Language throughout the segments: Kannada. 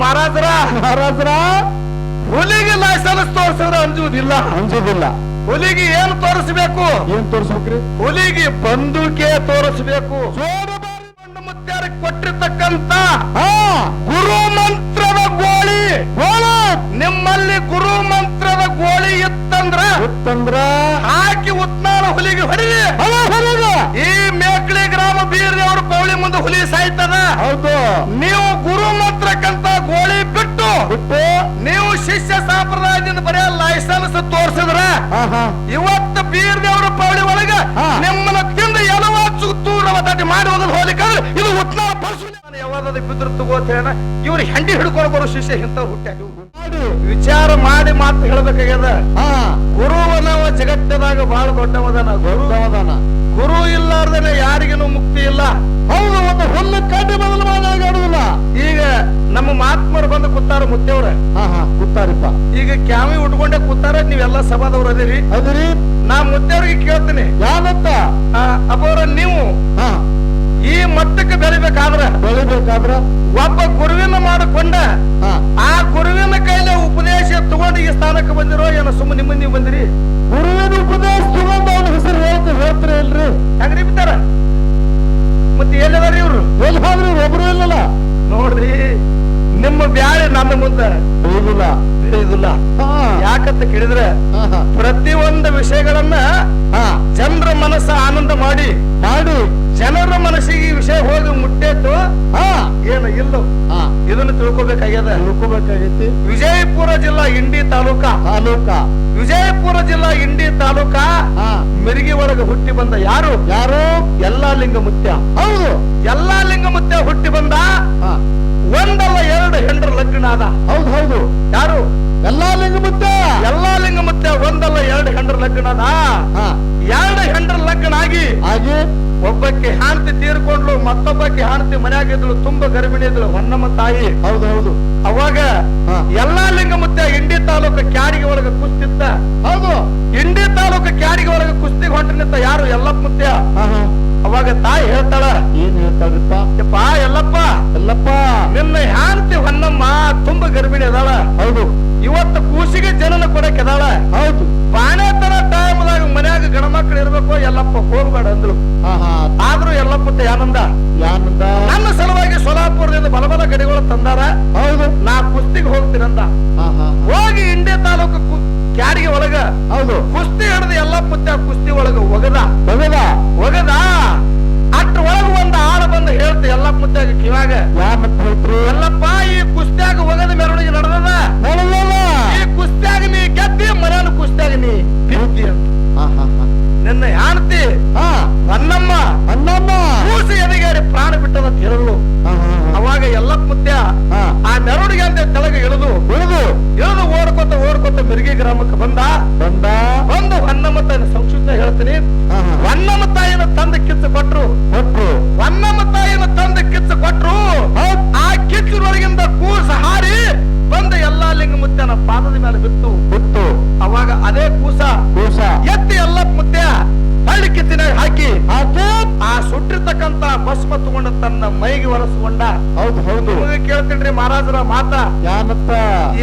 ಮಹಾರಾಜರ? ಮಹಾರಾಜರ? ಹುಲಿಗೆ ಲೈಸೆನ್ಸ್ ತೋರಿಸಿದ್ರೆ ಅಂಜುವುದಿಲ್ಲ ಅಂಜುದಿಲ್ಲ. ಹುಲಿಗೆ ಏನ್ ತೋರಿಸ್ಬೇಕು? ಏನ್ ತೋರಿಸ್ಬೇಕ್ರಿ? ಹುಲಿಗೆ ಬಂದೂಕೆ ತೋರಿಸ್ಬೇಕು. ಸೋಮವಾರ ಗಂಡು ಮುತ್ಯಾರ ಕೊಟ್ಟಿರ್ತಕ್ಕಂತ ಹಾ. ಗುರು ಮಂತ್ರದ ಗೋಳಿ. ಗೋಳ. ನಿಮ್ಮಲ್ಲಿ ಗುರು ಮಂತ್ರದ ಗೋಳಿ ಇತ್ತಂದ್ರ ಉತ್ತಂದ್ರ. ಹಾಕಿ ಉತ್ನಾಳ ಹುಲಿಗೆ ಹೊಡಿ ಈ ಮೇಕ್ಳಿ ಗ್ರಾಮ ಬೀರ್ದೇವ್ರ ಪೌಳಿ ಮುಂದೆ ಹುಲಿ ಸಾಯ್ತದ? ಹೌದು. ನೀವು ಗುರು ಮಂತ್ರಕ್ಕಂತ ಗೋಳಿ ಬಿಟ್ಟು ಬಿಟ್ಟು. ನೀವು ಶಿಷ್ಯ ಸಂಪ್ರದಾಯದಿಂದ ಬರೆಯ ಲೈಸೆನ್ಸ್ ತೋರಿಸಿದ್ರ? ಹಾ ಹಾ. ಇವತ್ತು ಬೀರ್ದೇವ್ರ ಪೌಳಿ ಒಳಗ. ನಿಮ್ಮನ್ನ ತಿಂದು ಎಲವ ಸುತ್ತೂರವ ದಾಟಿ ಮಾಡಿ ಹೋಗೋದು ಹೋಲಿಕಂದ್ರೆ ಇದು ಉತ್ನಾಳ ಪರಿಸ್ಥಿತಿ ಯಾವಾಗ ಬಿದ್ದರು ತಗೋತೇನ ಇವ್ರು ಹೆಂಡಿ ಹಿಡ್ಕೊಂಡು ಬರೋ ಶಿಷ್ಯ ಇಂಥವ್ರು ಮಾಡಿ ವಿಚಾರ ಮಾಡಿ ಮಾತು ಹೇಳ್ಬೇಕಾಗ್ಯದ? ಹಾ. ಗುರುವನವ ಜಗತ್ತದಾಗ ಬಹಳ ದೊಡ್ಡವದನ ಗುರು. ದವದಾನ ಗುರು ಇಲ್ಲಾರ್ದನೆ ಯಾರಿಗೂ ಮುಕ್ತಿ ಇಲ್ಲ. ಹೌದು ಒಂದು ಹುಲ್ಲು ಕಡ್ಡಿ ಬದಲು ಮಾಡಿ ಈಗ ನಮ್ಮ ಮಹಾತ್ಮರು ಬಂದು ಕೂತಾರ ಮುತ್ತೇವ್ರ. ಹಾ ಹಾ ಕೂತಾರಿಪ್ಪ. ಈಗ ಕ್ಯಾಮಿ ಉಟ್ಕೊಂಡೆ ಕೂತಾರ ನೀವೆಲ್ಲ ಸಭಾದವ್ರು ಅದಿರಿ. ಅದಿರಿ ನಾ ಮುತ್ತೇವ್ರಿಗೆ ಕೇಳ್ತೀನಿ. ಯಾವತ್ತ? ಆ, ಅಪ್ಪವ್ರ ನೀವು. ಹಾ. ಈ ಮಟ್ಟಕ್ಕೆ ಬೆಳಿಬೇಕಾದ್ರ ಬೆಳಿಬೇಕಾದ್ರ ಒಬ್ಬ ಗುರುವಿನ ಮಾಡಿಕೊಂಡ ಆ ಗುರುವಿನ ಕೈಲಿ ಉಪದೇಶ ತಗೊಂಡು ಈ ಸ್ಥಾನಕ್ಕೆ ಬಂದಿರೋ ಏನೋ? ಸುಮ್ಮನೆ ನಿಮ್ಮ ನೀವು ಬಂದಿರಿ. ಗುರುವಿನ ಉಪದೇಶ ತಗೊಂಡು ಅವನ ಹೆಸರು ಹೇಳ್ತ ಹೇಳ್ತಾರೆ ಇಲ್ರಿ. ಹೆಂಗ್ರಿ ಬಿತ್ತಾರ ಮತ್ತೆ ಎಲ್ಲದಾರ ಇವ್ರು? ಎಲ್ಲಿ ಹೋದ್ರಿ ಒಬ್ರು ಇಲ್ಲಲ್ಲ. ನೋಡ್ರಿ ನಿಮ್ಮ ಬ್ಯಾಳೆ ನನ್ನ ಮುಂದೆ. ಬೆಳೆದಿಲ್ಲ ತಿಳಿಯುದಿಲ್ಲ ಹಾ. ಯಾಕಂತ ಕೇಳಿದ್ರೆ ಪ್ರತಿಯೊಂದು ವಿಷಯಗಳನ್ನ ಹಾ. ಜನರ ಮನಸ್ಸ ಆನಂದ ಮಾಡಿ ಮಾಡಿ. ಜನರ ಮನಸ್ಸಿಗೆ ಈ ವಿಷಯ ಹೋಗಿ ಮುಟ್ಟೇತು ಹಾ. ಏನು ಇಲ್ಲ. ಹಾ. ಇದನ್ನು ತಿಳ್ಕೊಬೇಕಾಗ್ಯದ? ತಿಳ್ಕೊಬೇಕಾಗೈತಿ. ವಿಜಯಪುರ ಜಿಲ್ಲಾ ಇಂಡಿ ತಾಲೂಕಾ. ತಾಲೂಕಾ. ವಿಜಯಪುರ ಜಿಲ್ಲಾ ಇಂಡಿ ತಾಲೂಕಾ ಹಾ. ಮಿರಿಗಿ ಒಳಗೆ ಹುಟ್ಟಿ ಬಂದ ಯಾರು? ಯಾರು? ಎಲ್ಲಾ ಲಿಂಗ ಮುತ್ಯ ಹೌದು. ಎಲ್ಲಾ ಲಿಂಗ ಮುತ್ಯ ಹುಟ್ಟಿ ಬಂದ ಹಾ. ಒಂದಲ್ಲ ಎರಡು ಹೆಂಡ್ರ ಲಗ್ನ ಆದ. ಹೌದು ಹೌದು. ಯಾರು? ಎಲ್ಲಾ ಲಿಂಗ ಮುತ್ಯ ಎಲ್ಲಾ ಲಿಂಗ ಮುತ್ಯ ಒಂದಲ್ಲ ಎರಡು ಹೆಂಡ್ರ ಲಗ್ನ ಆದ. ಹಾ. ಎರಡು ಹೆಂಡ್ರ ಲಗ್ನ ಆಗಿ ಹಾಗೆ ಒಬ್ಬಕ್ಕೆ ಹಾಣ್ತಿ ತೀರ್ಕೊಂಡ್ಲು ಮತ್ತೊಬ್ಬಕ್ಕೆ ಹಾಣ್ತಿ ಮನ್ಯಾಗಿದ್ಳು ತುಂಬಾ ಗರ್ಭಿಣಿ ಇದ್ಳು ಹೊನ್ನಮ್ಮ ತಾಯಿ. ಹೌದು ಹೌದು. ಅವಾಗ ಎಲ್ಲಾ ಲಿಂಗ ಮುತ್ತೆ ಇಂಡಿ ತಾಲೂಕು ಕ್ಯಾರಿಗೆ ಒಳಗ ಕುಸ್ತಿತ್ತ ಹೌದು. ಇಂಡಿ ತಾಲೂಕು ಕ್ಯಾರಿಗೆ ಒಳಗ ಕುಸ್ತಿ ಹೊಂಟನಿತ್ತ ಯಾರು ಎಲ್ಲಪ್ಪ ಮುತ್ಯ? ಅವಾಗ ತಾಯಿ ಹೇಳ್ತಾಳ ಏನ್ ಹೇಳ್ತಾಳಪ್ಪ ಯಪ್ಪ ಎಲ್ಲಪ್ಪ ಎಲ್ಲಪ್ಪ ನಿನ್ನ ಹ್ಯಾಂತಿ ಹೊನ್ನಮ್ಮ ತುಂಬಾ ಗರ್ಭಿಣಿ ಅದಾಳ. ಹೌದು. ಇವತ್ತು ಕೂಸಿಗೆ ಜನನ ಕೊಡಕ್ಕೆ ಅದಾಳ. ಹೌದು. ಬಾಣೆತನ ಟೈಮ್ದಾಗ ಮಕ್ಕಳು ಇರ್ಬೇಕು ಎಲ್ಲಪ್ಪ ಹೋಗ್ಬೇಡ ಅಂದ್ರು ಆದ್ರೂ ಎಲ್ಲಪ್ಪ ಯಾನಂದ? ಯಾನಂದ? ನನ್ನ ಸಲುವಾಗಿ ಸೋಲಾಪುರದಿಂದ ಬಲಬಲ ಗಡಿಗಳು ತಂದಾರ. ಹೌದು. ನಾ ಕುಸ್ತಿಗೆ ಹೋಗ್ತೀನಂದ ಹೋಗಿ ಇಂಡಿ ತಾಲೂಕು ಕ್ಯಾರಿಗೆ ಒಳಗ ಹೌದು. ಕುಸ್ತಿ ಹಿಡಿದು ಎಲ್ಲ ಪುತ್ತ ಕುಸ್ತಿ ಒಳಗ ಒಗದ. ಒಗದ? ಒಗದ. ಅಟ್ ಒಳಗ ಒಂದ ಆಳ ಬಂದು ಹೇಳ್ತ ಎಲ್ಲ ಪುತ್ತಾಗ ಕಿವಾಗ ಯಾರ ಹೇಳ್ತ್ರಿ? ಎಲ್ಲಪ್ಪ ಈ ಕುಸ್ತಿಯಾಗ ಒಗದ ಮೆರವಣಿಗೆ ನಡೆದದ ಗ್ರಾಮಕ್ಕೆ ಬಂದ? ಬಂದ. ಬಂದು ಹೊನ್ನಮ್ಮ ತಾಯಿನ ಸಂಕ್ಷಿಪ್ತ ಹೇಳ್ತೀನಿ. ಹೊನ್ನಮ್ಮ ತಾಯಿನ ತಂದ ಕಿತ್ತು ಕೊಟ್ರು. ಕೊಟ್ರು. ಹೊನ್ನಮ್ಮ ತಾಯಿನ ತಂದ ಕಿತ್ತು ಕೊಟ್ರು. ಆ ಕಿಚ್ಚಿನೊಳಗಿಂದ ಕೂಸ ಹಾರಿ ಬಂದ ಎಲ್ಲಾ ಲಿಂಗ ಮುತ್ತನ ಪಾದದ ಮೇಲೆ ಬಿತ್ತು. ಬಿತ್ತು. ಅವಾಗ ಅದೇ ಕೂಸ. ಕೂಸ. ಎತ್ತಿ ಎಲ್ಲ ಮುತ್ಯ. ಹಳ್ಳಿ ಕಿತ್ತಿನಾಗ ಹಾಕಿ. ಆ ಸುಟ್ಟಿರ್ತಕ್ಕಂತ ಭಸ್ಮ ತಗೊಂಡ ತನ್ನ ಮೈಗೆ ಒರೆಸ್ಕೊಂಡ. ಹೌದು ಹೌದು. ಕೇಳ್ತೀನಿ ಮಹಾರಾಜರ ಮಾತ. ಯಾನತ್ತ?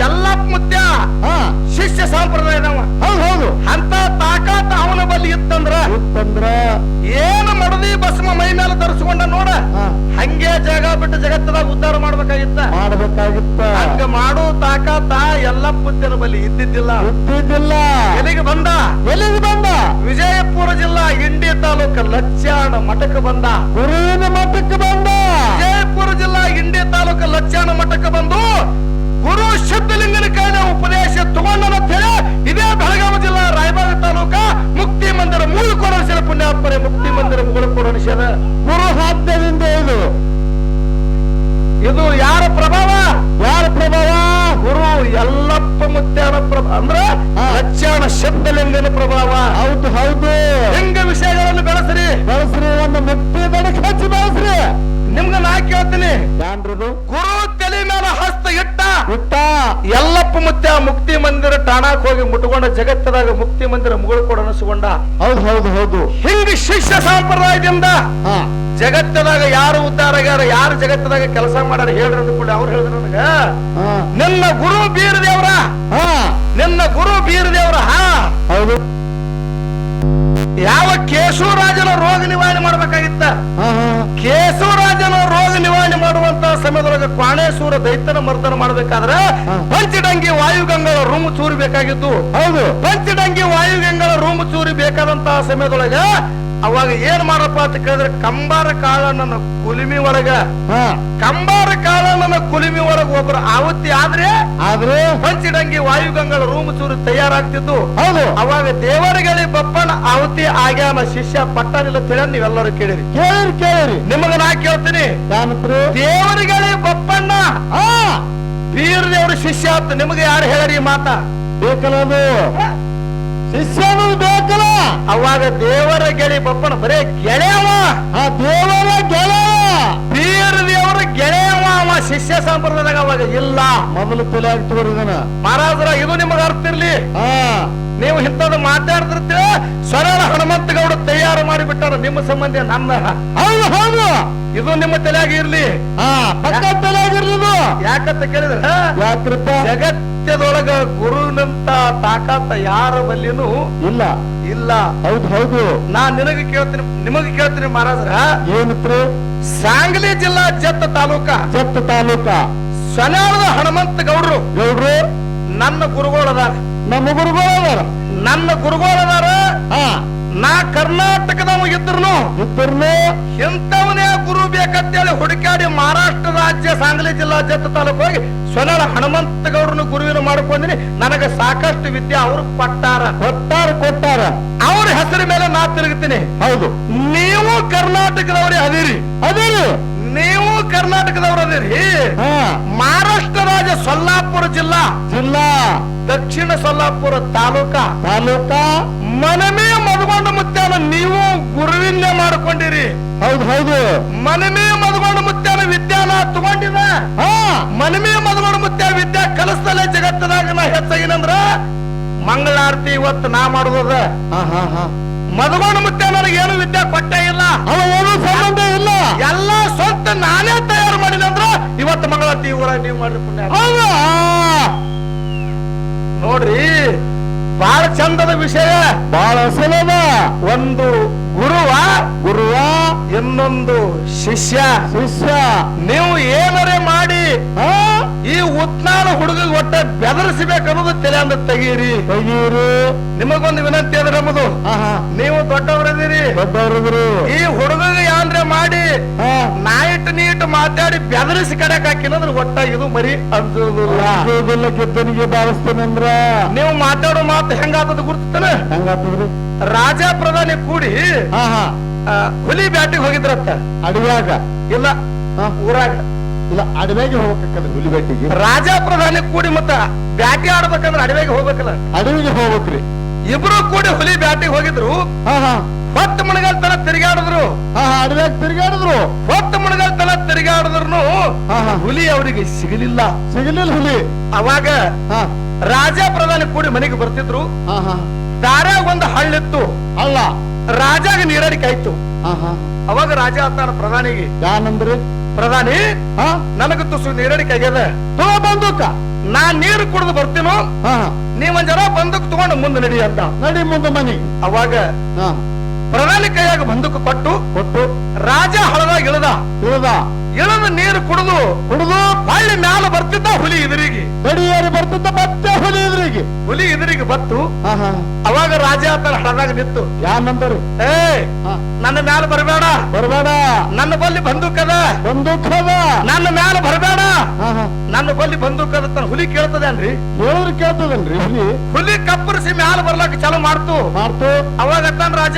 ಎಲ್ಲ ಮುತ್ಯ. ಹಾ. ಶಿಷ್ಯ ಸಂಪ್ರದಾಯದವ. ಹೌದು ಹೌದು. ಅಂತ ತಾಕಾತ ಅವನ ಬಲ್ಲಿ ಇತ್ತಂದ್ರ ಇತ್ತಂದ್ರ? ಏನು ಮಡದಿ ಭಸ್ಮ ಮೈ ಮೇಲೆ ತರಿಸಿಕೊಂಡ ನೋಡ. ಹಂಗೆ ಜಾಗ ಬಿಟ್ಟು ಜಗತ್ತದಾಗ ಉದ್ಧಾರ ಮಾಡ್ಬೇಕಾಗಿತ್ತ. ಮಾಡ್ಬೇಕಾಗಿತ್ತ. ಹಂಗ ಮಾಡೋ ತಾಕಾತ ಎಲ್ಲ ಮುತ್ಯನ ಬಲ್ಲಿ ಇದ್ದಿದ್ದಿಲ್ಲ. ಇದ್ದಿದ್ದಿಲ್ಲ. ಎಲ್ಲಿಗೆ ಬಂದ? ಎಲ್ಲಿಗೆ ಬಂದ? ವಿಜಯಪುರ ಜಿಲ್ಲಾ ಇಂಡಿ ತಾಲೂಕ ಲಚ್ಚಾಣ ಮಠಕ್ಕೆ ಬಂದ. ಗುರುವಿನ ಮಠಕ್ಕೆ ಬಂದ. ಜಯಪುರ ಜಿಲ್ಲಾ ಇಂಡಿ ತಾಲೂಕ ಲಚ್ಚಾಣ ಮಠಕ್ಕೆ ಬಂದು ಗುರು ಸಿದ್ಧಲಿಂಗನ ಕಾಯ್ದೆ ಉಪದೇಶ ತಗೊಂಡನ ಹೇಳಿ ಇದೇ ಬೆಳಗಾವಿ ಜಿಲ್ಲಾ ರಾಯಬಾಗ ತಾಲೂಕ ಮುಕ್ತಿ ಮಂದಿರ ಮೂಲ ಕೊಡೋಣಿಸಿದ ಪುಣ್ಯಾತ್ಮರೆ ಮುಕ್ತಿ ಮಂದಿರ ಮುಗಳು ಕೊಡೋಣಿಸಿದ ಗುರು ಸಾಧ್ಯದಿಂದ ಇದು. ಇದು ಯಾರ ಪ್ರಭಾವ? ಯಾರ ಪ್ರಭಾವ? ಗುರು ಪ್ರಭಾವ ಅಂದ್ರೆ ಅಚ್ಚಾಣ ಶಬ್ದ ಸಿದ್ಧಲಿಂಗನ ಪ್ರಭಾವ. ಹೌದು ಹೌದು. ಲಿಂಗ ವಿಷಯಗಳನ್ನು ಬೆಳೆಸ್ರಿ? ಬೆಳೆಸ್ರಿ ಒಂದು ಮುಕ್ತಿ ಬೆಳಕು ಹಚ್ಚಿ ಬೆಳೆಸ್ರಿ. ನಿಮ್ಗ ನಾ ಕೇಳ್ತೀನಿ. ಯಾನ್ರದು ಗುರು ತಲೆ ಮೇಲೆ ಹಸ್ತ ಇಟ್ಟ. ಇಟ್ಟ. ಎಲ್ಲಪ್ಪ ಮುತ್ಯಾ ಮುಕ್ತಿ ಮಂದಿರ ಠಾಣಾಕ್ ಹೋಗಿ ಮುಟ್ಕೊಂಡ ಜಗತ್ತದಾಗ ಮುಕ್ತಿ ಮಂದಿರ ಮುಗಳು ಕೊಡ ಅನಿಸ್ಕೊಂಡ. ಹೌದು ಹೌದು ಹೌದು. ಹಿಂಗ ಶಿಷ್ಯ ಸಂಪ್ರದಾಯದಿಂದ ಜಗತ್ತದಾಗ ಯಾರು ಉದ್ಧಾರ ಆಗ್ಯಾರ ಯಾರು ಜಗತ್ತದಾಗ ಕೆಲಸ ಮಾಡ್ಯಾರ ಹೇಳ್ರಿ ಅಂದ್ಕೊಂಡು. ಅವ್ರು ಹೇಳಿದ್ರು ನನಗ ನಿನ್ನ ಗುರು ಬೀರ ದೇವ್ರ ಹಾ ನಿನ್ನ ಗುರು ಬೀರ ದೇವ್ರ ಹಾ ಹೌದು ಯಾವ ಕೇಶವರಾಜನ ರೋಗ ನಿವಾರಣೆ ಮಾಡಬೇಕಾಗಿತ್ತ? ಕೇಶವರಾಜನ ರೋಗ ನಿವಾರಣೆ ಮಾಡುವಂತ ಸಮಯದೊಳಗೆ ಕ್ವಾಣೇಶ್ವರ ದೈತ್ಯನ ಮರ್ದನ ಮಾಡ್ಬೇಕಾದ್ರ. ಪಂಚಡಂಗಿ ವಾಯುಗಂಗಳ ರೂಮ್ ಚೂರಿ ಬೇಕಾಗಿದ್ದು ಹೌದು. ಪಂಚಡಂಗಿ ವಾಯುಗಂಗಳ ರೂಮ್ ಚೂರಿ ಬೇಕಾದಂತಹ ಸಮಯದೊಳಗ ಅವಾಗ ಏನ್ ಮಾಡಪ್ಪ ಅಂತ ಕೇಳಿದ್ರೆ ಕಂಬಾರ ಕಾಳ ನನ್ನ ಕುಲಿಮಿ ಒಳಗ. ಕಂಬಾರ ಕಂಬಾರ ನನ್ನ ಕುಲಿಮಿ ಒಳಗ ಒಬ್ಬರು ಆವತ್ತಿ ಆದ್ರೆ ಆದ್ರೆ? ಹಂಚಿಡಂಗಿ ವಾಯುಗಂಗಳ ರೂಮ್ ಚೂರು ತಯಾರಾಗ್ತಿದ್ದು ಹೌದು. ಅವಾಗ ದೇವರಗಳಿ ಬಪ್ಪನ ಆವತಿ ಆಗ್ಯಾನ ಶಿಷ್ಯ ಪಟ್ಟನಿಲ್ಲ ತಿಳ ನೀವೆಲ್ಲರೂ ಕೇಳಿರಿ. ಕೇಳಿರಿ ಕೇಳಿರಿ. ನಿಮಗ ನಾ ಕೇಳ್ತೀನಿ. ದೇವರಿಗಳಿ ಬಪ್ಪಣ್ಣ. ಆ ಬೀರ ದೇವ್ರ ಶಿಷ್ಯ ಅಂತ ನಿಮಗೆ ಯಾರು ಹೇಳರಿ ಮಾತಾ ಮಾತ? ಬೇಕಲ್ಲ ಅದು ಶಿಷ್ಯ ಅನ್ನೋದು ಬೇಕಲ್ಲ? ಅವಾಗ ದೇವರ ಗೆಳಿ ಬಪ್ಪನ ಬರೇ ಗೆಳೆಯವ? ಆ ದೇವರ ಗೆಳೆಯ? ಬೀರ ದೇವರ ಗೆಳೆಯವ ಅವ ಶಿಷ್ಯ ಸಂಪ್ರದಾಯದಾಗ ಅವಾಗ ಇಲ್ಲ. ಮೊದಲು ತಲೆ ಆಗ್ತವ್ರಿ ಇದನ್ನ. ಮಹಾರಾಜರ ಇದು ನಿಮಗ ಅರ್ಥ ಇರ್ಲಿ. ಹಾ. ನೀವು ಇಂಥದ್ದು ಮಾತಾಡ್ತಿರ್ತೀರ ಸರಳ ಹನುಮಂತ ಗೌಡ ತಯಾರು ಮಾಡಿಬಿಟ್ಟಾರ ನಿಮ್ಮ ಸಂಬಂಧ ನನ್ನ ಹೌದು ಹೌದು. ಇದು ನಿಮ್ಮ ತಲೆಯಾಗಿ ಇರ್ಲಿ. ಹಾ ಪಕ್ಕ ತಲೆಯಾಗಿರ್ಲಿ ಯಾಕಂತ ಕೇಳಿದ್ರ ಯಾಕ್ರಪ್ಪ? ಜಗತ್ತದೊಳಗ ಗುರುವಿನಂತ ತಾಕಾತ ಯಾರ ಬಲ್ಲಿನೂ ಇಲ್ಲ. ಇಲ್ಲ. ಹೌದು ಹೌದು. ನಾ ನಿನಗೆ ಕೇಳ್ತೀನಿ ನಿಮಗೆ ಕೇಳ್ತೀನಿ ಮಹಾರಾಜ್ರ. ಏನಿತ್ರು? ಸಾಂಗ್ಲಿ ಜಿಲ್ಲಾ ಜತ್ತ ತಾಲೂಕ. ಜತ್ತ ತಾಲೂಕ. ಸ್ವನಾಳದ ಹನುಮಂತ ಗೌಡ್ರು. ಗೌಡ್ರು? ನನ್ನ ಗುರುಗಳದಾರ. ನಮ್ಮ ಗುರುಗಳು ಅದಾರ ನನ್ನ ಗುರುಗಳದಾರ. ಹಾ. ನಾ ಕರ್ನಾಟಕದವ ಇದ್ರು ಇದ್ರು ಎಂತವನೇ ಗುರು ಬೇಕಂತೇಳಿ ಹುಡುಕಾಡಿ ಮಹಾರಾಷ್ಟ್ರ ರಾಜ್ಯ ಸಾಂಗ್ಲಿ ಜಿಲ್ಲಾ ಜತ್ತ ತಾಲೂಕು ಹೋಗಿ ಸೊನಾಳ ಹನುಮಂತ ಗೌಡರನ್ನು ಗುರುವಿನ ಮಾಡ್ಕೊಂಡಿನಿ ನನಗೆ ಸಾಕಷ್ಟು ವಿದ್ಯೆ ಅವ್ರು ಪಟ್ಟಾರ ಕೊಟ್ಟಾರ ಕೊಟ್ಟಾರ. ಅವ್ರ ಹೆಸರ ಮೇಲೆ ನಾ ತಿರುಗುತ್ತೀನಿ ಹೌದು. ನೀವು ಕರ್ನಾಟಕದವರೇ ಅದಿರಿ. ಅದೇ ನೀವು ಕರ್ನಾಟಕದವ್ರು ಅದಿರಿ ಹಾ. ಮಹಾರಾಷ್ಟ್ರ ರಾಜ್ಯ ಸೊಲ್ಲಾಪುರ ಜಿಲ್ಲಾ. ಜಿಲ್ಲಾ. ದಕ್ಷಿಣ ಸೊಲ್ಲಾಪುರ ತಾಲೂಕ ತಾಲೂಕ ಮನಮೇ ಮದುಗೊಂಡ ಮುತ್ಯಾನ ನೀವು ಗುರುವಿನ ಮಾಡ್ಕೊಂಡಿರಿ. ಹೌದು ಹೌದು. ಮನಮೇ ಮದುಗೊಂಡ ಮುತ್ಯಾನ ವಿದ್ಯಾನ ತಗೊಂಡಿದ ಹಾ. ಮನಮೇ ಮದುಗೊಂಡ ಮುತ್ಯ ವಿದ್ಯಾ ಕಲಿಸ್ತಲೇ ಜಗತ್ತದಾಗ ನಾ ಹೆಚ್ಚಾಗಿನಂದ್ರ ಮಂಗಳಾರತಿ ಇವತ್ತು ನಾ ಮಾಡುದ ಮದುಗೊಂಡ ಮುತ್ಯ ನನಗೆ ಏನು ವಿದ್ಯಾ ಕೊಟ್ಟೇ ಇಲ್ಲ. ಏನು ಸಂಬಂಧ ಇಲ್ಲ. ಎಲ್ಲ ಸ್ವಂತ ನಾನೇ ತಯಾರು ಮಾಡಿದಂದ್ರ ಇವತ್ತು ಮಂಗಳಾರತಿ ಊರ ನೀವು ಮಾಡಿದ ನೋಡ್ರಿ ಬಹಳ ಚಂದದ ವಿಷಯ. ಬಾಳ ಸುಲಭ. ಒಂದು ಗುರುವ ಗುರುವ ಇನ್ನೊಂದು ಶಿಷ್ಯ. ಶಿಷ್ಯ. ನೀವು ಏನರೇ ಮಾಡಿ ಈ ಉತ್ನಾಳ ಹುಡುಗ ಒಟ್ಟ ಬೆದರಿಸಬೇಕನ್ನೋದು ತಲೆ ಅಂದ ತೆಗೀರಿ. ತೆಗೀರು. ನಿಮಗೊಂದು ವಿನಂತಿ ಅದ ನಮ್ಮದು. ನೀವು ದೊಡ್ಡವರಿದ್ದೀರಿ. ದೊಡ್ಡವ್ರಿದ್ರು ಈ ಹುಡುಗಗೆ ಯಾನ್ರೆ ಮಾಡಿ ಹಾ. ನಾಯಿಟ್ ನೀಟ್ ಮಾತಾಡಿ ಬೆದರಿಸಿ ಕಡೆಕ್ ಹಾಕಿನಂದ್ರೆ ಒಟ್ಟ ಇದು ಮರಿ ಅಂತ ಕೆತ್ತನಿಗೆ ಬಾರಿಸ್ತೇನೆ ಅಂದ್ರ ನೀವು ಮಾತಾಡೋ ಮಾತು ಹೆಂಗಾತದ ಗುರ್ತನ ಹೆಂಗಾತದ್ರಿ? ರಾಜ ಪ್ರಧಾನಿ ಕೂಡಿ ಹಾ ಹುಲಿ ಬ್ಯಾಟಿಗೆ ಹೋಗಿದ್ರತ್ತ ಅಡವ್ಯಾಗ. ಇಲ್ಲ. ಊರಾಗ. ಇಲ್ಲ ಅಡವೆಗೆ ಹೋಗ್ಬೇಕಲ್ಲ ಹುಲಿಬೇಟಿಗೆ ರಾಜ ಪ್ರಧಾನಿ ಕೂಡಿ ಮತ್ತ ಬ್ಯಾಟಿ ಆಡ್ಬೇಕಂದ್ರ ಅಡವೆಗೆ ಹೋಗ್ಬೇಕಲ್ಲ. ಅಡವಿಗೆ ಹೋಗ್ಬೇಕ್ರಿ. ಇಬ್ರು ಕೂಡಿ ಹುಲಿ ಬ್ಯಾಟಿಗೆ ಹೋಗಿದ್ರು. ಹೊತ್ತು ಮುಣಗಲ್ ತನ ತಿರುಗಾಡಿದ್ರು. ಹಾ ಹಾ ಅಡವ್ಯಾಗ ತಿರ್ಗಾಡಿದ್ರು. ಹೊತ್ತು ಮುಣಗಲ್ ತನ ತಿರುಗಾಡಿದ್ರು. ಹಾ ಹಾ. ಹುಲಿ ಅವರಿಗೆ ಸಿಗಲಿಲ್ಲ. ಸಿಗಲಿಲ್ಲ ಹುಲಿ. ಅವಾಗ ಹಾ. ರಾಜ ಪ್ರಧಾನಿ ಕೂಡಿ ಮನೆಗೆ ಬರ್ತಿದ್ರು. ದಾರ್ಯಾಗ ಒಂದು ಹಳ್ಳಿತ್ತು. ಅಲ್ಲ. ರಾಜಾಗ ನೀರಡಿಕೆ ಆಯ್ತು. ಅವಾಗ ರಾಜ ಅಂತಾನ ಪ್ರಧಾನಿಗೆ ಯಾನಂದ್ರೆ? ಪ್ರಧಾನಿ ಹಾ? ನನಗ ತುಸು ನೀರಡಿಕೆ ಆಗ್ಯದ. ತೋ ಬಂದೂಕ. ನಾ ನೀರು ಕುಡಿದು ಬರ್ತೀನೋ? ನೀವೊಂದ್ ಜನ ಬಂದೂಕ್ ತಗೊಂಡು ಮುಂದೆ ನಡಿ ಅಂತ. ನಡಿ ಮುಂದೆ ಮನಿ. ಅವಾಗ ಹಾ. ಪ್ರಧಾನಿ ಕೈಯಾಗ ಬಂದೂಕ್ ಕೊಟ್ಟು ಕೊಟ್ಟು. ರಾಜ ಹಳದಾಗ ಇಳದ. ಇಳ್ದ. ಇಳದ ನೀರು ಕುಡಿದು ಕುಡಿದು ಹಳ್ಳಿ ಮ್ಯಾಲ ಬರ್ತಿದ್ದ ಹುಲಿ ಎದುರಿಗೆ. ಗಡಿಯಾರಿ ಬರ್ತಿದ್ದ ಮತ್ತೆ ಹುಲಿ ಎದುರಿಗೆ. ಹುಲಿ ಎದುರಿಗೆ ಬತ್ತು ಅವಾಗ ರಾಜ ತರ ಹಡದಾಗ ನಿಂತು. ಯಾನಂದ್ರಿ ಏ ನನ್ನ ಮ್ಯಾಲ ಬರಬೇಡ. ಬರಬೇಡ. ನನ್ನ ಬಲ್ಲಿ ಬಂದೂಕದ. ಬಂದೂಕದ. ನನ್ನ ಮ್ಯಾಲ ಬರಬೇಡ. ನನ್ನ ಬಲ್ಲಿ ಬಂದೂಕದ ತನ್ನ ಹುಲಿ ಕೇಳ್ತದೇನ್ರಿ? ಹೇಳಿದ್ರು ಕೇಳ್ತದನ್ರಿ ಹುಲಿ? ಹುಲಿ ಕಪ್ಪರಿಸಿ ಮ್ಯಾಲ ಬರ್ಲಾಕ ಚಾಲು ಮಾಡ್ತು. ಮಾಡ್ತು. ಅವಾಗ ಅತ್ತಾನ ರಾಜ?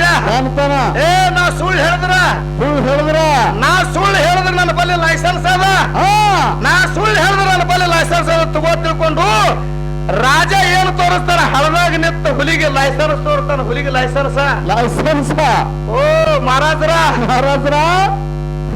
ಏ ನಾ ಸುಳ್ಳು ಹೇಳಿದ್ರ? ಸುಳ್ಳು ಹೇಳಿದ್ರ? ನಾ ಸುಳ್ಳು ಹೇಳಿದ್ರೆ ನನ್ನ ಬಲ್ಲಿ ಲೈಸೆನ್ಸ್ ಅದ. ನಾ ಸುಳ್ಳು ಹೇಳಿದ್ರೆ ನನ್ನ ಬಲ್ಲಿ ಲೈಸೆನ್ಸ್ ಅದ. ತಗೋ ತಿಳ್ಕೊಂಡು ರಾಜ ಏನು ತೋರಿಸ್ತಾನ? ಹಳದಾಗ ನಿಂತ ಹುಲಿಗೆ ಲೈಸೆನ್ಸ್ ತೋರಿಸ್ತಾನ ಹುಲಿಗೆ ಲೈಸೆನ್ಸ್ ಲೈಸೆನ್ಸ್ ಓ ಮಹಾರಾಜರ. ಮಹಾರಾಜರ.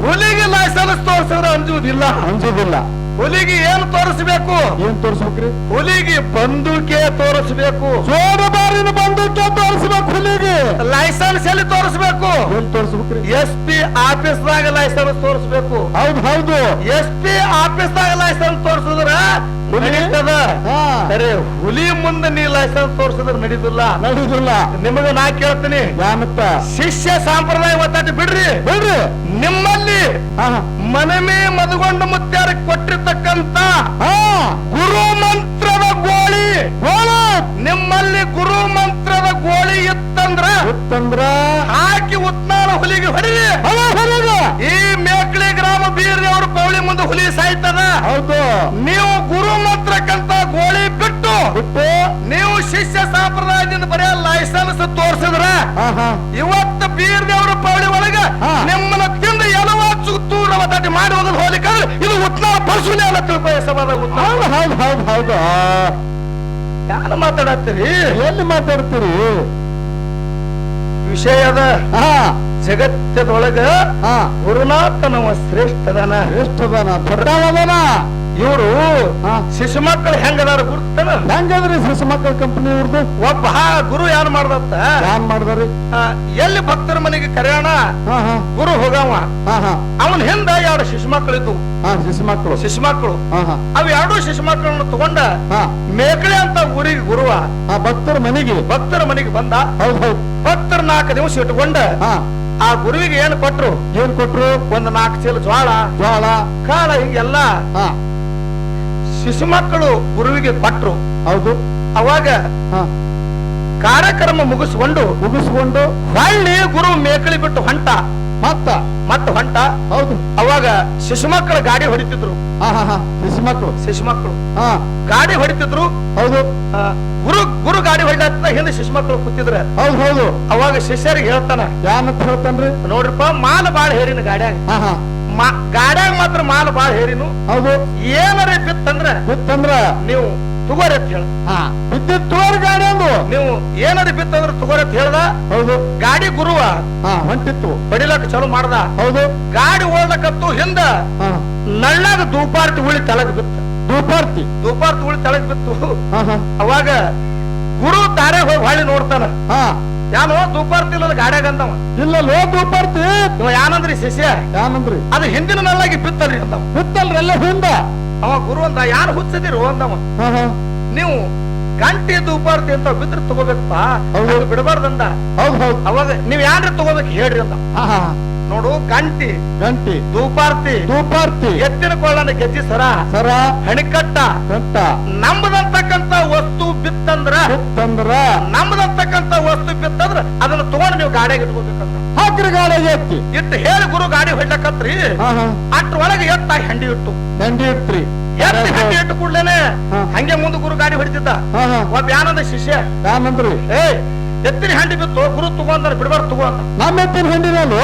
ಹುಲಿಗೆ ಲೈಸೆನ್ಸ್ ತೋರಿಸಿದ್ರೆ ಅಂಜುವುದಿಲ್ಲ ಅಂಜುದಿಲ್ಲ. ಹುಲಿಗೆ ಏನ್ ತೋರಿಸ್ಬೇಕು? ಏನ್ ತೋರಿಸ್ಬೇಕ್ರಿ? ಹುಲಿಗೆ ಬಂದೂಕೆ ತೋರಿಸ್ಬೇಕು. ಸೋಡಬಾರಿನ ಬಂದೂಕೆ ತೋರಿಸ್ಬೇಕು ಹುಲಿಗೆ. ಲೈಸೆನ್ಸ್ ಎಲ್ಲಿ ತೋರಿಸ್ಬೇಕು? ಏನ್ ತೋರಿಸ್ಬೇಕ್ರಿ? ಎಸ್ ಪಿ ಆಫೀಸ್ದಾಗ ಲೈಸೆನ್ಸ್ ತೋರಿಸ್ಬೇಕು. ಹೌದು ಹೌದು. ಎಸ್ ಪಿ ಆಫೀಸ್ದಾಗ ಲೈಸೆನ್ಸ್ ತೋರಿಸಿದ್ರ? ನಡೀತದ. ಸರಿ ಹುಲಿ ಮುಂದೆ ನೀ ಲೈಸನ್ಸ್ ತೋರಿಸಿದ್ರೆ ನಡೀತಿಲ್ಲ ನಡೀದಿಲ್ಲ. ನಿಮಗೆ ನಾ ಕೇಳ್ತೀನಿ. ಯಾನತ್ತ ಶಿಷ್ಯ ಸಾಂಪ್ರದಾಯ ಒತ್ತಾಟ ಬಿಡ್ರಿ. ಬಿಡ್ರಿ. ನಿಮ್ಮಲ್ಲಿ ಮನಮೇ ಮದುಗೊಂಡು ಮುತ್ಯಾರ ಕೊಟ್ಟಿರ್ತಕ್ಕಂತ ಗುರು ಮಂತ್ರದ ಗೋಳಿ. ಗೋಳ. ನಿಮ್ಮಲ್ಲಿ ಗುರು ಮಂತ್ರದ ಗೋಳಿ ಇತ್ತಂದ್ರ ಇತ್ತಂದ್ರ? ಹಾಕಿ ಉತ್ನಾಳ ಹುಲಿಗೆ ಹೊಡಿ ಈ ಮೇಕ್ಳಿ ಗ್ರಾಮ ಬೀರ್ರಿ ಅವ್ರ ಪೌಳಿ ಮುಂದೆ ಹುಲಿ ಸಾಯ್ತದ. ಹೌದು. ನೀವು ಗುರು ಮಂತ್ರಕ್ಕಂತ ಗೋಳಿ ಬಿಟ್ಟು ಬಿಟ್ಟು. ನೀವು ಶಿಷ್ಯ ಸಂಪ್ರದಾಯದಿಂದ ಬರೀ ಲೈಸೆನ್ಸ್ ತೋರಿಸಿದ್ರ. ಇವತ್ತು ಬೀರ್ರಿ ದೇವರ ಪೌಳಿ ಒಳಗ. ನಿಮ್ಮನ್ನ ತಿಂದು ಎಲ್ಲವ ಸುತ್ತೂರ ಒತ್ತಾಟಿ ಮಾಡಿ ಉತ್ನಾಳ ಪರಶುನೇ ಅಲ್ಲ ಸಮಾದ ಹೌದು ಹೌದು ಹೌದು ಹೌದು. ಯಾರು ಮಾತಾಡತ್ತೀರಿ? ಎಲ್ಲಿ ಮಾತಾಡ್ತೀರಿ? ವಿಷಯದ ಹಾ ಜಗತ್ತದೊಳಗ ಹಾ ಗುರುನಾಥನವ ಶ್ರೇಷ್ಠದನ ಶ್ರೇಷ್ಠದನ ದೊಡ್ಡವದನ ಇವರು. ಶಿಶು ಮಕ್ಕಳು ಹೆಂಗದಾರ ಗುರ್ತನ? ಹೆಂಗದ್ರಿ ಶಿಶು ಮಕ್ಕಳ ಕಂಪನಿ ಇವ್ರದ್ದು ಒಬ್ಬ ಗುರು ಯಾರು ಮಾಡ್ದತ್ತ? ಏನ್ ಮಾಡ್ದಾರಿ? ಎಲ್ಲಿ ಭಕ್ತರ ಮನೆಗೆ ಕರೆಯೋಣ? ಗುರು ಹೋಗವ. ಅವನ ಹಿಂದ ಎರಡು ಶಿಶು ಮಕ್ಕಳು ಹಾ ಶಿಶು ಮಕ್ಕಳು. ಶಿಶು ಮಕ್ಕಳು. ಅವ್ ಎರಡು ಶಿಶು ಮಕ್ಕಳನ್ನು ತಗೊಂಡ ಮೇಕಳೆ ಅಂತ ಊರಿಗೆ ಗುರುವ. ಆ ಭಕ್ತರ ಮನೆಗೆ? ಭಕ್ತರ ಮನೆಗೆ ಬಂದ. ಭಕ್ತರ ನಾಲ್ಕು ದಿವಸ ಇಟ್ಕೊಂಡ ಆ ಗುರುವಿಗೆ ಏನ್ ಕೊಟ್ರು? ಏನ್ ಕೊಟ್ರು? ಒಂದು ನಾಲ್ಕು ಚೀಲ ಜ್ವಾಳ. ಜ್ವಾಳ. ಕಾಳ ಹಿಂಗೆಲ್ಲ. ಹಾ. ಶಿಶು ಮಕ್ಕಳು ಗುರುವಿಗೆ ಕೊಟ್ಟರು ಹೌದು. ಅವಾಗ ಕಾರ್ಯಕ್ರಮ ಮುಗಿಸ್ಕೊಂಡು ಮುಗಿಸ್ಕೊಂಡು ಹೊಳ್ಳಿ ಗುರು ಮೇಕಳಿ ಬಿಟ್ಟು ಹೊಂಟ. ಮತ್ತ? ಮತ್ತ ಹೊಂಟ. ಹೌದು. ಅವಾಗ ಶಿಶು ಮಕ್ಕಳ ಗಾಡಿ ಹೊಡಿತಿದ್ರು. ಶಿಶು ಮಕ್ಕಳು. ಶಿಶು ಮಕ್ಕಳು. ಹಾ. ಗಾಡಿ ಹೊಡಿತಿದ್ರು. ಹೌದು. ಗುರು ಗುರು ಗಾಡಿ ಹೊಡ್ಲತ್ತ ಹಿಂದೆ ಶಿಶು ಮಕ್ಕಳು ಕೂತಿದ್ರ. ಹೌದು ಹೌದು. ಅವಾಗ ಶಿಷ್ಯರಿಗೆ ಹೇಳ್ತಾನ ಯಾನಂತ ಹೇಳ್ತಾನ್ರಿ? ನೋಡ್ರಿಪ್ಪ ಮಾಲ ಬಾಳ ಹೇರಿನ ಗಾಡಿಯಾಗ. ಗಾಡ್ಯಾಗ ಮಾತ್ರ ಮಾಲ್ ಬಾಳ ಹೇರಿನು. ಹೌದು. ಏನಾರೇ ಬಿತ್ತಂದ್ರ ಬಿತ್ತಂದ್ರ? ನೀವು ತಗೋರಿ ಅಂತ ಹೇಳ ಬಿದ್ದಿದ್ ತೋರ್ ಗಾಡಿ ಅಂದು. ನೀವು ಏನಾರ ಬಿತ್ತಂದ್ರ ತಗೋರಿ ಅಂತ ಹೇಳ್ದ. ಹೌದು. ಗಾಡಿ ಗುರುವ ಹೊಂಟಿತ್ತು. ಬಡಿಲಕ್ಕ ಚಲೋ ಮಾಡ್ದ. ಹೌದು. ಗಾಡಿ ಓಡ್ಲಕತ್ತು ಹಿಂದ ನಳ್ಳಾಗ ದೂಪಾರ್ತಿ ಉಳಿ ತಳಗ್ ಬಿತ್ತ. ದೂಪಾರ್ತಿ ದೂಪಾರ್ತಿ ಉಳಿ ತಳಗ್ ಬಿತ್ತು. ಅವಾಗ ಗುರು ತಾರೆ ಹೋಗಿ ಹೊಳ್ಳಿ ನೋಡ್ತಾನ. ಹಾ. ಯಾನೋ ದೂಪಾರ್ತಿ ಇಲ್ಲ ಗಾಡ್ಯಾಗ ಅಂದವ. ಇಲ್ಲ ಲೋ ದೂಪಾರ್ತಿ ಇವ ಯಾನಂದ್ರಿ ಶಿಷ್ಯ? ಯಾನಂದ್ರಿ? ಅದು ಹಿಂದಿನ ನಲ್ಲಾಗಿ ಬಿತ್ತಲ್ರಿ ಅಂದವ. ಬಿತ್ತಲ್ರಿ ಎಲ್ಲ ಹಿಂದ. ಅವ ಗುರು ಅಂದ ಯಾರು ಹುಚ್ಚದಿರು ಹಾ ನೀವು ಗಂಟೆ ದುಪಾರ್ತಿ ಅಂತ ಬಿದ್ರೆ ತಗೋಬೇಕಪ್ಪ. ಬಿಡಬಾರ್ದಂತ ಅದು ಬಿಡಬಾರ್ದಂದ. ಹೌದು ಹೌದು. ಅವಾಗ ನೀವ್ ಯಾರು ತಗೋಬೇಕು ಹೇಳ್ರಿ ಅಂತ ನೋಡು ಗಂಟಿ. ಗಂಟಿ. ದುಪಾರ್ತಿ ದುಪಾರ್ತಿ ಎತ್ತಿನ ಕೊಳ್ಳನ ಗೆಜ್ಜಿ ಸರ. ಸರ. ಹಣಿಕಟ್ಟ. ಗಂಟ ನಮ್ದಂತಕ್ಕಂತ ವಸ್ತು ಬಿತ್ತಂದ್ರ ಬಿತ್ತಂದ್ರ ನಮ್ದಂತಕ್ಕಂತ ವಸ್ತು ಬಿತ್ತಂದ್ರ ಅದನ್ನ ತಗೊಂಡು ನೀವು ಗಾಡಿಯಾಗ ಇಟ್ಕೋಬೇಕಂತ. ಹಾಕ್ರಿ ಗಾಡಿಯಾಗ ಎತ್ತಿ. ಇಟ್ಟು ಹೇಳಿ ಗುರು ಗಾಡಿ ಹೊಡ್ಲಕತ್ರಿ. ಹಾ ಒಳಗೆ ಎತ್ತ ಹೆಂಡಿ ಇಟ್ಟು. ಹೆಂಡಿ ಇಟ್ರಿ. ಎತ್ತಿ ಹೆಂಡಿ ಇಟ್ಟು ಕೂಡ್ಲೇನೆ ಹಂಗೆ ಮುಂದೆ ಗುರು ಗಾಡಿ ಹೊಡಿತಿದ್ದ. ಒಬ್ಬ ಯಾನಂದ ಶಿಷ್ಯ ಯಾನಂದ್ರಿ? ಏ ಎತ್ತಿನ ಹೆಂಡಿ ಬಿತ್ತು ಗುರು ತಗೊಂಡ್ರ ಬಿಡಬಾರ್ದು ತಗೋ ಅಂತ ನಮ್ಮ ಎತ್ತಿನ ಹಿಂಡಿನಲ್ಲು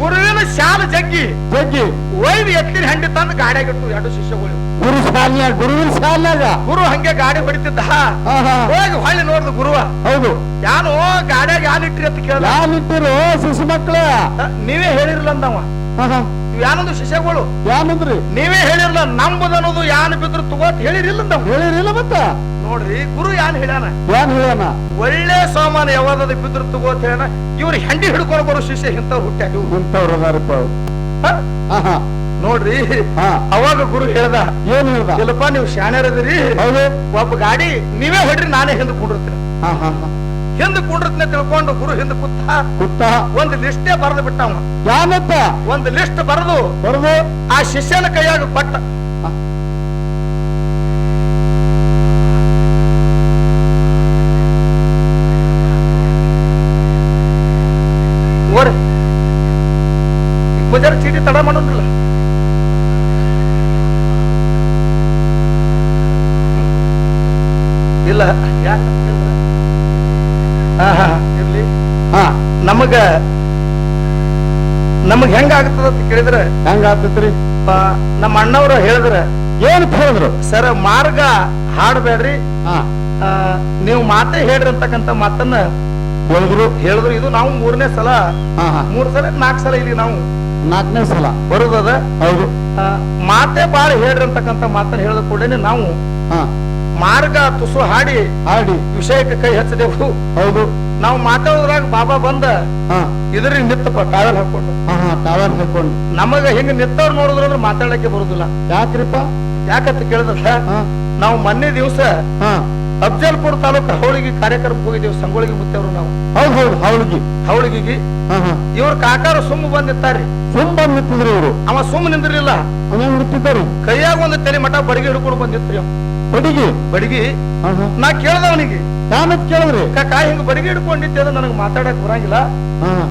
ಗುರುವಿನ ಶಾಲ ಜಗ್ಗಿ. ಜಗ್ಗಿ. ಒಯ್ದು ಎತ್ತಿನ ಹೆಂಡಿ ತಂದು ಗಾಡಿಯಾಗ ಇಟ್ಟು ಎರಡು ಶಿಷ್ಯಗಳು. ಗುರು ಶಾಲ್ಯಾಗ ಗುರುವಿನ ಶಾಲ್ಯಾಗ ಗುರು ಹಂಗೆ ಗಾಡಿ ಹಾ ಹೋಗಿ ಹೊಳ್ಳಿ ನೋಡ್ದು ಗುರುವ. ಹೌದು. ಯಾನು ಗಾಡಿಯಾಗ ಯಾನ್ ಅಂತ ಕೇಳ್ದ. ಯಾನ್ ಇಟ್ಟಿರು ಶಿಶು ಮಕ್ಕಳ ನೀವೇ ಹೇಳಿರಲ್ಲ ಅಂದವ ಹಾ ಹಾ. ಇವ್ ಯಾನೊಂದು ಶಿಷ್ಯಗಳು ಯಾನಂದ್ರಿ? ನೀವೇ ಹೇಳಿರಲ್ಲ ನಂಬುದನ್ನೋದು ಯಾನ್ ಬಿದ್ರು ತಗೋತ್ ಹೇಳಿರಿಲ್ಲ ಹೇಳಿರಿಲ್ಲ ಮತ್ತ? ನೋಡ್ರಿ ಗುರು ಯಾನ್ ಹೇಳ್ಯಾನ? ಯಾನ್ ಹೇಳ್ಯಾನ? ಒಳ್ಳೆ ಸಾಮಾನ್ ಯಾವ್ದಾದ್ರು ಬಿದ್ರು ತಗೋತ್ ಹೇಳ್ಯಾನ. ಇವ್ರು ಹೆಂಡಿ ಹಿಡ್ಕೊಂಡು ಬರೋ ಶಿಷ್ಯ ಇಂಥವ್ರು ಹುಟ್ಟ್ಯಾಕ. ಇಂಥವ್ರು ಅದಾರಪ್ಪ ನೋಡ್ರಿ ಅವಾಗ ಗುರು ಹೇಳ್ದ ಏನ್ ಹೇಳ್ದ? ಇಲ್ಲಪ್ಪ ನೀವು ಶಾಣ್ಯರದಿರಿ ಒಬ್ಬ ಗಾಡಿ ನೀವೇ ಹೊಡ್ರಿ ನಾನೇ ಹಿಂದ್ ಕುಂಡಿರ್ತೀನಿ. ಹಿಂದೆ ಕುಂಡಿರ್ತೀನಿ ತಿಳ್ಕೊಂಡು ಗುರು ಹಿಂದೆ ಕುತ್ತ. ಕುತ್ತ. ಒಂದು ಲಿಸ್ಟೇ ಬರೆದು ಬಿಟ್ಟವ. ಯಾನಪ್ಪ ಒಂದು ಲಿಸ್ಟ್ ಬರೆದು. ಬರೆದು? ಆ ಶಿಷ್ಯನ ಕೈಯಾಗ ಕೊಟ್ಟ ಈಗ ಬಜಾರ್ ಚೀಟಿ ತಡ ಮಾಡೋದಿಲ್ಲ. ನಮಗ್ ಹೆಂಗ ಆಗ್ತದ ಅಂತ ಕೇಳಿದ್ರೆ ಹೆಂಗ ಆಗ್ತೈತ್ರಿ ನಮ್ಮ ಅಣ್ಣವ್ರು ಹೇಳಿದ್ರೆ ಏನ್ ಹೇಳಿದ್ರು ಸರ್ ಮಾರ್ಗ ಹಾಡಬೇಡ್ರಿ. ಹಾ. ನೀವು ಮಾತೇ ಹೇಳ್ರಿ ಅಂತಕ್ಕಂತ ಮಾತನ್ನ ಹೇಳಿದ್ರು? ಹೇಳಿದ್ರು. ಇದು ನಾವು ಮೂರನೇ ಸಲ ಮೂರ್ ಸಲ ನಾಲ್ಕ್ ಸಲ ಇಲ್ಲಿ ನಾವು. ನಾಲ್ಕನೇ ಸಲ? ಬರುದದ? ಹೌದು. ಮಾತೆ ಬಾಳ ಹೇಳ್ರಿ ಅಂತಕ್ಕಂಥ ಮಾತನ್ನ ಹೇಳಿದ ಕೂಡಲೇ ನಾವು ಹಾ. ಮಾರ್ಗ ತುಸು ಹಾಡಿ ಹಾಡಿ. ವಿಷಯಕ್ಕೆ ಕೈ ಹಚ್ಚದೆವು. ಹೌದು. ನಾವು ಮಾತಾಡೋದ್ರಾಗ ಬಾಬಾ ಬಂದ ಹಾ. ಇದ್ರಿಗೆ ನಿತ್ತಪ್ಪ ಟಾವೆಲ್ ಹಾಕೊಂಡು ಟಾವೆಲ್ ಹಾಕೊಂಡು ನಮಗ ಹಿಂಗ ನಿತ್ತವ್ರು ನೋಡಿದ್ರ ಮಾತಾಡಕ್ಕೆ ಬರುದಿಲ್ಲ. ಯಾಕ್ರಿಪ್ಪ? ಯಾಕಂತ ಕೇಳಿದ್ರ ನಾವು ಮೊನ್ನೆ ದಿವಸ ಹಾ. ಅಫಜಲ್ಪುರ ತಾಲೂಕು ಹವಳಿಗೆ ಕಾರ್ಯಕ್ರಮಕ್ಕೆ ಹೋಗಿದ್ದೇವೆ ಸಂಗೊಳಿಗೆ ಮುತ್ತವ್ರು ನಾವು. ಹೌದು ಹೌದು ಹೌಳಿಗೆ. ಹವಳಿಗೆ ಹಾ ಹಾ. ಇವ್ರ ಕಾಕಾರ ಸುಮ್ಮ ಬಂದಿರ್ತಾರ್ರಿ ಸುಮ್ ಬಂದ್ ನಿಂತಿದ್ರಿ ಇವರು. ಅವ ಸುಮ್ ನಿಂದಿರ್ಲಿಲ್ಲ ಅವ್ರು ನಿಂತಿದ್ದಾರೆ? ಕೈಯಾಗ ಒಂದು ತಲೆ ಮಠ ಬಡಿಗೆ ಹಿಡ್ಕೊಂಡು ಬಂದಿತ್ರಿ ಬಡಿಗೆ? ಬಡಿಗೆ. ನಾ ಕೇಳ್ದ ಅವನಿಗೆ. ಯಾನತ್ ಕೇಳಿದ್ರಿ? ಕಾಕ ಹಿಂಗ ಬಡಿಗೆ ಹಿಡ್ಕೊಂಡಿದ್ದೆ ಅದು ನನಗೆ ಮಾತಾಡಕ್ ಬರಂಗಿಲ್ಲ.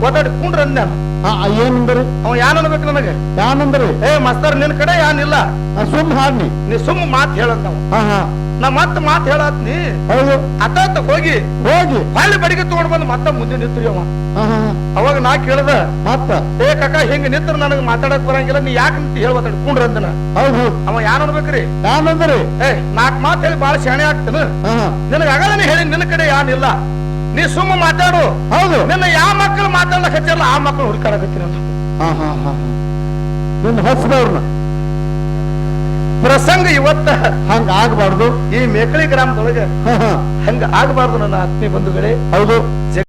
ಓದಾಡಿ ಕುಂಡ್ರ ಅಂದ ಹಾ ಏನಂದ್ರಿ ಅವ ಯಾನ್ ಅನ್ಬೇಕು ನನಗೆ? ಯಾನಂದ್ರಿ ಏ ಮಸ್ತರ್ ನಿನ್ ಕಡೆ ಯಾನಿಲ್ಲ ಸುಮ್ ಹಾಡ್ನಿ. ನೀ ಸುಮ್ ಮಾತ್ ಹೇಳಂತ ಅವ. ಹಾ ಹಾ. ನಾ ಮತ್ತ ಮಾತ್ ಹೇಳತ್ನಿ. ಹೌದು. ಅತ್ತಾತ ಹೋಗಿ. ಹೋಗಿ. ಹೊಳ್ಳಿ ಬಡಿಗೆ ತಗೊಂಡ್ ಬಂದು ಮತ್ತ ಮುಂದೆ ನಿಂತ್ರಿ ಅವ. ಅವಾಗ ನಾ ಕೇಳ್ದ ಮತ್ತ? ಏ ಕಕ್ಕ ಹಿಂಗ ನಿಂತ್ರ ನನಗ ಮಾತಾಡಕ್ ಬರಂಗಿಲ್ಲ ನೀ ಯಾಕ ನಿಂತ ಕುಂಡ್ರ ಅಂದನ. ಹೌದು ಅವ ಯಾನ್ ಅನ್ಬೇಕ್ರಿ? ಯಾನಂದ್ರಿ ಏ ನಾಕ್ ಮಾತ್ ಹೇಳಿ ಬಾಳ ಶಾಣೆ ಆಗ್ತನು. ನಿನಗ ಆಗಲೇ ಹೇಳಿ ನಿನ್ನ ಕಡೆ ಯಾನಿಲ್ಲ ನೀ ಸುಮ್ಮ ಮಾತಾಡು. ಹೌದು. ನಿನ್ನ ಯಾವ ಮಕ್ಕಳು ಮಾತಾಡ್ಲಕ್ ಹಚ್ಚಲ್ಲ ಆ ಮಕ್ಕಳು ಹುಡುಕಾಡಕತ್ತೀನಿ ಅಂತ. ಹಾ ಹಾ ಹಾ ಹಾ. ನಿನ್ನ ಹಸ್ದವ್ರನ್ನ ಪ್ರಸಂಗ ಇವತ್ತ ಹಂಗ ಆಗ್ಬಾರ್ದು. ಈ ಮೇಕಳಿ ಗ್ರಾಮದೊಳಗೆ ಹಂಗ ಆಗ್ಬಾರ್ದು ನನ್ನ ಆತ್ಮೀಯ ಬಂಧುಗಳೇ. ಹೌದು.